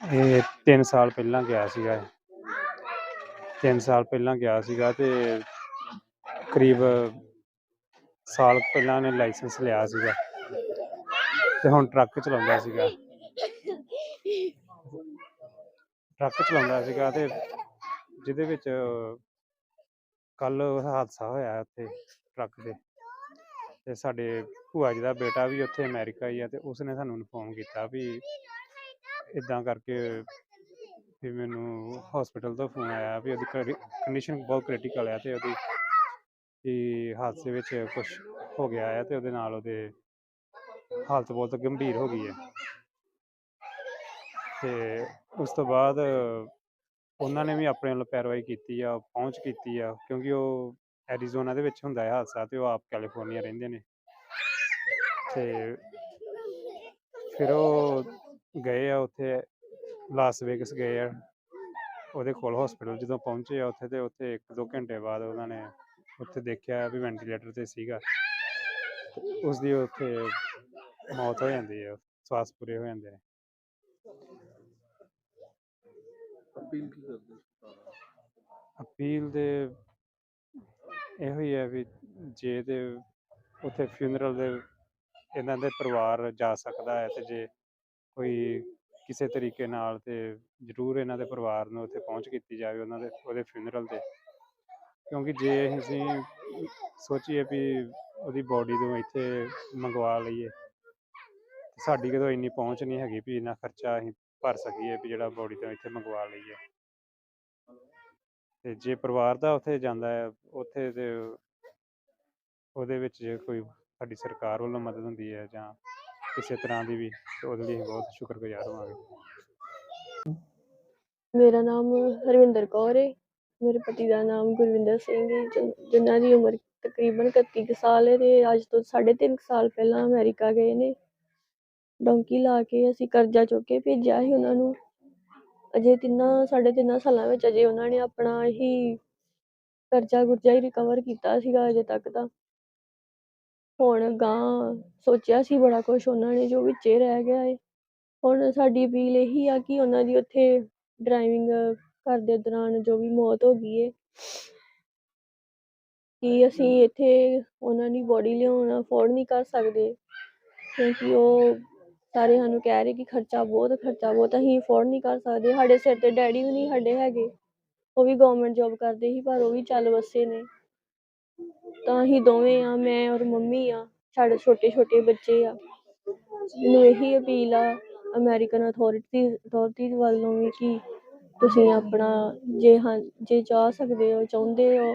ਇਹ 3 ਸਾਲ ਪਹਿਲਾਂ ਗਿਆ ਸੀਗਾ ਇਹ। 3 ਸਾਲ ਪਹਿਲਾਂ ਗਿਆ ਸੀਗਾ ਤੇ ਕਰੀਬ ਸਾਲ ਕੁ ਪਹਿਲਾਂ ਨੇ ਲਾਇਸੈਂਸ ਲਿਆ ਸੀਗਾ ਤੇ ਹੁਣ ਟਰੱਕ ਚਲਾਉਂਦਾ ਸੀਗਾ। ਟਰੱਕ ਚਲਾਉਂਦਾ ਸੀਗਾ ਤੇ ਜਿਹਦੇ ਵਿੱਚ ਕੱਲ ਹਾਦਸਾ ਹੋਇਆ ਉੱਥੇ ਟਰੱਕ ਦੇ ਤੇ ਸਾਡੇ ਭੂਆ ਜੀ ਦਾ ਬੇਟਾ ਵੀ ਉੱਥੇ ਅਮਰੀਕਾ ਹੀ ਆ ਤੇ ਉਸਨੇ ਸਾਨੂੰ ਇਨਫੋਰਮ ਕੀਤਾ ਵੀ ਇਦਾਂ ਕਰਕੇ ਵੀ ਮੈਨੂੰ ਹਸਪੀਟਲ ਤੋਂ ਫੋਨ ਆਇਆ ਵੀ ਉਹਦੀ ਕੰਡੀਸ਼ਨ ਬਹੁਤ ਕ੍ਰਿਟੀਕਲ ਹੈ ਤੇ ਉਹਦੀ ਵੀ ਹਾਦਸੇ ਵਿੱਚ ਕੁਝ ਹੋ ਗਿਆ ਹੈ ਤੇ ਉਹਦੇ ਨਾਲ ਉਹਦੇ ਹਾਲਤ ਬਹੁਤ ਗੰਭੀਰ ਹੋ ਗਈ ਹੈ ਤੇ ਉਸ ਤੋਂ ਬਾਅਦ ਉਹਨਾਂ ਨੇ ਵੀ ਆਪਣੇ ਵੱਲੋਂ ਪੈਰਵਾਈ ਕੀਤੀ ਆ, ਪਹੁੰਚ ਕੀਤੀ ਆ, ਕਿਉਂਕਿ ਉਹ ਐਰੀਜ਼ੋਨਾ ਦੇ ਵਿੱਚ ਹੁੰਦਾ ਹੈ ਹਾਦਸਾ ਤੇ ਉਹ ਆਪ ਕੈਲੀਫੋਰਨੀਆ ਰਹਿੰਦੇ ਨੇ। ਤੇ ਫਿਰ ਉਹ ਗਏ ਆ ਉੱਥੇ ਲਾਸ ਵੇਗਸ ਗਏ ਆ। ਉਹਦੇ ਕੋਲ ਹਸਪੀਟਲ ਜਦੋਂ ਪਹੁੰਚੇ ਆ ਉੱਥੇ ਤੇ ਉੱਥੇ ਇੱਕ ਦੋ ਘੰਟੇ ਬਾਅਦ ਉਹਨਾਂ ਨੇ ਉੱਥੇ ਦੇਖਿਆ ਵੀ ਵੈਂਟੀਲੇਟਰ ਤੇ ਸੀਗਾ। ਉਸ ਦੀ ਉੱਥੇ ਮੌਤ ਹੋ ਜਾਂਦੀ ਹੈ ਸਵਾਸ ਪੂਰੇ ਹੋ ਜਾਂਦੇ ਨੇ। ਅਪੀਲ ਕੀ ਕਰਦੇ ਅਪੀਲ ਦੇ ਇਹੋ ਹੀ ਹੈ ਵੀ ਜੇ ਤੇ ਉੱਥੇ ਫਿਊਨਰਲ ਦੇ ਇਹਨਾਂ ਦੇ ਪਰਿਵਾਰ ਜਾ ਸਕਦਾ ਹੈ ਤੇ ਜੇ ਕੋਈ ਕਿਸੇ ਤਰੀਕੇ ਨਾਲ ਤੇ ਜ਼ਰੂਰ ਇਹਨਾਂ ਦੇ ਪਰਿਵਾਰ ਨੂੰ ਉੱਥੇ ਪਹੁੰਚ ਕੀਤੀ ਜਾਵੇ ਉਹਨਾਂ ਦੇ, ਉਹਦੇ ਫਿਊਨਰਲ ਤੇ। ਕਿਉਂਕਿ ਜੇ ਅਸੀਂ ਸੋਚੀਏ ਵੀ ਉਹਦੀ ਬੋਡੀ ਨੂੰ ਇੱਥੇ ਮੰਗਵਾ ਲਈਏ ਸਾਡੀ ਕਦੋਂ ਇੰਨੀ ਪਹੁੰਚ ਨਹੀਂ ਹੈਗੀ ਵੀ ਇੰਨਾ ਖਰਚਾ ਅਸੀਂ ਭਰ ਸਕੀਏ ਵੀ ਜਿਹੜਾ ਬੋਡੀ ਤੋਂ ਇੱਥੇ ਮੰਗਵਾ ਲਈਏ। ਤੇ ਜੇ ਪਰਿਵਾਰ ਦਾ ਉੱਥੇ ਜਾਂਦਾ ਹੈ, ਉੱਥੇ ਤੇ ਉਹਦੇ ਵਿੱਚ ਜੇ ਕੋਈ ਸਾਡੀ ਸਰਕਾਰ ਵੱਲੋਂ ਮਦਦ ਹੁੰਦੀ ਹੈ ਜਾਂ ਕਿਸੇ ਤਰ੍ਹਾਂ ਦੀ ਵੀ, ਤੇ ਉਹਦੇ ਲਈ ਅਸੀਂ ਬਹੁਤ ਸ਼ੁਕਰਗੁਜ਼ਾਰ ਹੋਵਾਂਗੇ। ਮੇਰਾ ਨਾਮ ਹਰਵਿੰਦਰ ਕੌਰ ਹੈ ਮੇਰੇ ਪਤੀ ਦਾ ਨਾਮ ਗੁਰਵਿੰਦਰ ਸਿੰਘ ਹੈ ਜਿ- ਜਿਨ੍ਹਾਂ ਦੀ ਉਮਰ ਤਕਰੀਬਨ 31 ਕੁ ਸਾਲ ਹੈ ਤੇ ਅੱਜ ਤੋਂ 3.5 ਸਾਲ ਪਹਿਲਾਂ ਅਮਰੀਕਾ ਗਏ ਨੇ। ਡੋਂਕੀ ਲਾ ਕੇ ਅਸੀਂ ਕਰਜ਼ਾ ਚੁੱਕ ਕੇ ਭੇਜਿਆ ਸੀ ਉਹਨਾਂ ਨੂੰ। ਅਜੇ ਤਿੰਨਾਂ, ਸਾਢੇ ਤਿੰਨਾਂ ਸਾਲਾਂ ਵਿੱਚ ਅਜੇ ਉਹਨਾਂ ਨੇ ਆਪਣਾ ਹੀ ਕਰਜ਼ਾ ਗੁਰਜ਼ਾ ਹੀ ਰਿਕਵਰ ਕੀਤਾ ਸੀਗਾ ਅਜੇ ਤੱਕ ਤਾਂ ਹੁਣ ਗਾਂ ਸੋਚਿਆ ਸੀ ਬੜਾ ਕੁਛ ਉਹਨਾਂ ਨੇ ਜੋ ਵਿੱਚੇ ਰਹਿ ਗਿਆ ਏ। ਹੁਣ ਸਾਡੀ ਅਪੀਲ ਇਹੀ ਆ ਕਿ ਉਹਨਾਂ ਦੀ ਉੱਥੇ ਡਰਾਈਵਿੰਗ ਕਰਦੇ ਦੌਰਾਨ ਜੋ ਵੀ ਮੌਤ ਹੋ ਗਈ ਏ ਕਿ ਅਸੀਂ ਇੱਥੇ ਉਹਨਾਂ ਦੀ ਬੋਡੀ ਲਿਆਉਣ ਅਫੋਰਡ ਨਹੀਂ ਕਰ ਸਕਦੇ। ਕਿਉਂਕਿ ਉਹ ਸਾਰੇ ਸਾਨੂੰ ਕਹਿ ਰਹੇ ਕਿ ਖਰਚਾ ਬਹੁਤ ਖਰਚਾ ਬਹੁਤ ਅਸੀਂ ਅਫੋਰਡ ਨਹੀਂ ਕਰ ਸਕਦੇ। ਸਾਡੇ ਸਿਰ ਤੇ ਡੈਡੀ ਵੀ ਨਹੀਂ ਸਾਡੇ ਹੈਗੇ। ਉਹ ਵੀ ਗਵਰਨਮੈਂਟ ਜੌਬ ਕਰਦੇ ਸੀ ਪਰ ਉਹ ਵੀ ਚੱਲ ਵਸੇ ਨੇ। ਤਾਂ ਅਸੀਂ ਦੋਵੇਂ ਆ, ਮੈਂ ਔਰ ਮੰਮੀ ਆ, ਸਾਡੇ ਛੋਟੇ ਛੋਟੇ ਬੱਚੇ ਆ। ਮੈਨੂੰ ਇਹੀ ਅਪੀਲ ਆ ਅਮਰੀਕਨ ਅਥਾਰਟੀ ਅਥਾਰਟੀ ਵੱਲੋਂ ਵੀ ਕਿ ਤੁਸੀਂ ਆਪਣਾ ਜੇ ਹਾਂ, ਜੇ ਚਾਹ ਸਕਦੇ ਹੋ, ਚਾਹੁੰਦੇ ਹੋ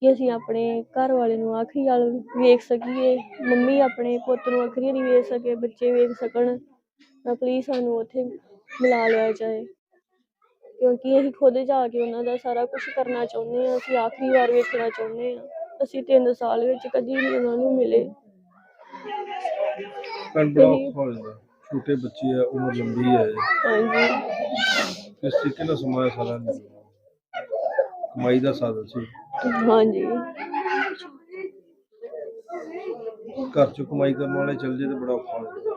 ਕਿ ਅਸੀਂ ਆਪਣੇ ਘਰ ਵਾਲੇ ਨੂੰ ਆਖਰੀ ਵਾਲ ਵੇਖ ਸਕੀਏ, ਮੰਮੀ ਆਪਣੇ ਪੁੱਤ ਨੂੰ ਆਖਰੀ ਨਹੀਂ ਵੇਖ ਸਕੇ, ਬੱਚੇ ਵੇਖ ਸਕਣ, ਤਾਂ ਪਲੀਜ਼ ਸਾਨੂੰ ਉੱਥੇ ਮਿਲਾ ਲਿਆ ਜਾਏ। ਕਿਉਂਕਿ ਅਸੀਂ ਖੁਦ ਜਾ ਕੇ ਉਹਨਾਂ ਦਾ ਸਾਰਾ ਕੁਝ ਕਰਨਾ ਚਾਹੁੰਦੇ ਹਾਂ, ਅਸੀਂ ਆਖਰੀ ਵਾਰ ਵੇਖਣਾ ਚਾਹੁੰਦੇ ਹਾਂ। ਅਸੀਂ ਤਿੰਨ ਸਾਲ ਵਿੱਚ ਕਦੀ ਨਹੀਂ ਉਹਨਾਂ ਨੂੰ ਮਿਲੇ। ਪਰ ਨਹੀਂ। ਔਖਾ ਹੋ ਜਾਂਦਾ। ਛੋਟੇ ਬੱਚੇ ਆ ਉਮਰ ਲੰਬੀ ਹੈ ਹਾਂਜੀ। ਕਿਸ ਤਰੀਕੇ ਨਾਲ ਸਮਾਂ ਸਾਰਾ ਨਿਕਲਣਾ ਕਮਾਈ ਦਾ ਸਾਧਨ ਸੀ। ਹਾਂਜੀ। ਘਰ ਚ ਕਮਾਈ ਕਰਨ ਵਾਲੇ ਚੱਲ ਜੇ ਤੇ ਬੜਾ ਔਖਾ ਹੋ ਜਾਂਦਾ।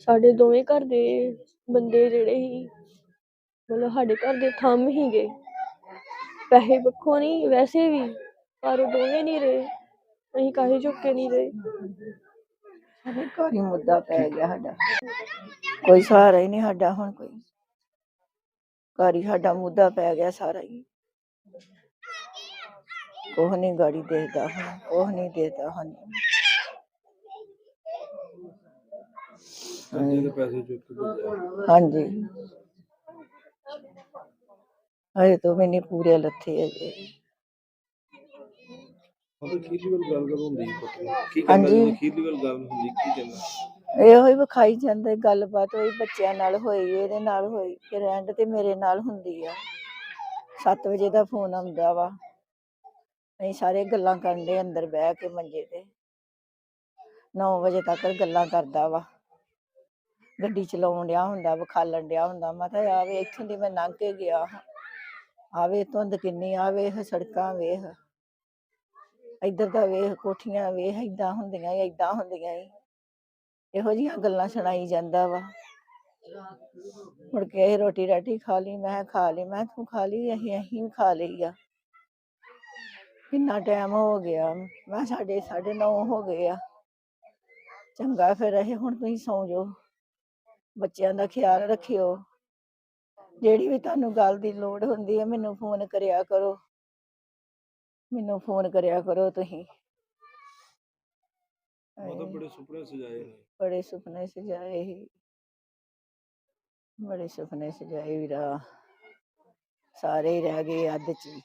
ਸਾਡੇ ਦੋਵੇਂ ਘਰ ਦੇ ਬੰਦੇ ਜਿਹੜੇ ਸੀ ਮਤਲਬ ਸਾਡੇ ਘਰ ਦੇ ਥੰਮ ਹੀ ਗਏ ਪੈਸੇ ਪੱਖੋਂ ਨਹੀਂ ਵੈਸੇ ਵੀ ਪਰ ਉਹ ਦੋਵੇਂ ਨਹੀਂ ਰਹੇ ਅਸੀਂ ਕਾਹੇ ਚੁੱਕੇ ਨਹੀਂ ਰਹੇ। ਸਾਡੇ ਘਰ ਹੀ ਮੁੱਦਾ ਪੈ ਗਿਆ ਸਾਡਾ। ਕੋਈ ਸਹਾਰਾ ਹੀ ਨਹੀਂ ਸਾਡਾ ਹੁਣ ਕੋਈ। ਘਰ ਹੀ ਸਾਡਾ ਮੁੱਦਾ ਪੈ ਗਿਆ ਸਾਰਾ ਹੀ। ਕੋਹ ਨਹੀਂ ਗਾੜੀ ਦੇਖਦਾ ਹੁਣ ਕੋਹ ਨਹੀਂ ਦੇਦਾ ਹੁਣ ਕਰਜ਼ੇ ਦੇ ਪੈਸੇ ਚੁੱਕ ਕੇ ਭੇਜਿਆ। ਹਾਂਜੀ ਤੋਂ ਨਹੀਂ ਪੂਰੇ ਲੱਥੇ ਹੈਗੇ ਮਤਲਬ ਅਖੀਰਲੀ ਵਾਰ ਗੱਲ ਕਰ ਹੁੰਦੀ ਹੈ ਪੁੱਤ ਨੂੰ। ਕੀ ਕਹਿੰਦਾ ਹਾਂਜੀ। ਜਦੋਂ ਅਖੀਰਲੀ ਵਾਰ ਗੱਲ ਹੁੰਦੀ ਕੀ ਕਹਿੰਦਾ ਇਹੋ ਹੀ ਵਿਖਾਈ ਜਾਂਦਾ ਗੱਲਬਾਤ ਹੋਈ ਬੱਚਿਆਂ ਨਾਲ ਹੋਈ ਇਹਦੇ ਨਾਲ ਹੋਈ ਫਿਰ ਐਂਡ ਤੇ ਮੇਰੇ ਨਾਲ ਹੁੰਦੀ ਆ 7 ਵਜੇ ਦਾ ਫੋਨ ਆਉਂਦਾ ਵਾ ਅਸੀਂ ਸਾਰੇ ਗੱਲਾਂ ਕਰਨ ਦੇ ਅੰਦਰ ਬਹਿ ਕੇ ਮੰਜੇ ਤੇ 9 ਵਜੇ ਤੱਕ ਗੱਲਾਂ ਕਰਦਾ ਵਾ ਗੱਡੀ ਚਲਾਉਣ ਡਿਆ ਹੁੰਦਾ ਵਿਖਾਲਣ ਡਿਆ ਹੁੰਦਾ ਮੈਂ ਕਿਹਾ ਆਵੇ ਇੱਥੋਂ ਦੀ ਮੈਂ ਲੰਘ ਕੇ ਗਿਆ ਹਾਂ। ਆਵੇ, ਧੁੰਦ ਕਿੰਨੀ ਆਵੇ ਸੜਕਾਂ ਵੇਖ। ਇੱਧਰ ਦਾ ਵੇਖ, ਕੋਠੀਆਂ ਵੇਖ, ਏਦਾਂ ਹੁੰਦੀਆਂ ਈ ਏਦਾਂ ਹੁੰਦੀਆਂ ਈ ਇਹੋ ਜਿਹੀਆਂ ਗੱਲਾਂ ਸੁਣਾਈ ਜਾਂਦਾ ਵਾ। ਮੁੜ ਕੇ ਇਹ ਰੋਟੀ ਰਾਟੀ ਖਾ ਲਈ, ਮੈਂ ਖਾ ਲਈ, ਮੈਂ ਤੂੰ ਖਾ ਲਈ, ਅਸੀਂ ਅਸੀਂ ਵੀ ਖਾ ਲਈ ਆ। ਕਿੰਨਾ ਟਾਈਮ ਹੋ ਗਿਆ, ਮੈਂ ਕਿਹਾ ਸਾਡੇ 9:30 ਹੋ ਗਏ ਆ। ਚੰਗਾ ਫਿਰ, ਇਹ ਹੁਣ ਤੁਸੀਂ ਸੌਂ ਜਾਓ। ਬੱਚਿਆਂ ਦਾ ਖਿਆਲ ਰੱਖਿਓ। ਜਿਹੜੀ ਵੀ ਤੁਹਾਨੂੰ ਗੱਲ ਦੀ ਲੋੜ ਹੁੰਦੀ ਹੈ ਮੈਨੂੰ ਫੋਨ ਕਰਿਆ ਕਰੋ। ਮੈਨੂੰ ਫੋਨ ਕਰਿਆ ਕਰੋ ਤੁਸੀਂ। ਉਹ ਤਾਂ ਹਾਏ, ਬੜੇ ਸੁਪਨੇ ਸਜਾਏ ਨੇ। ਬੜੇ ਸੁਪਨੇ ਸਜਾਏ ਸੀ। ਬੜੇ ਸੁਪਨੇ ਸਜਾਏ ਵੀਰਾ। ਸਾਰੇ ਰਹਿ ਗਏ ਅੱਧ ਚ ਹੀ।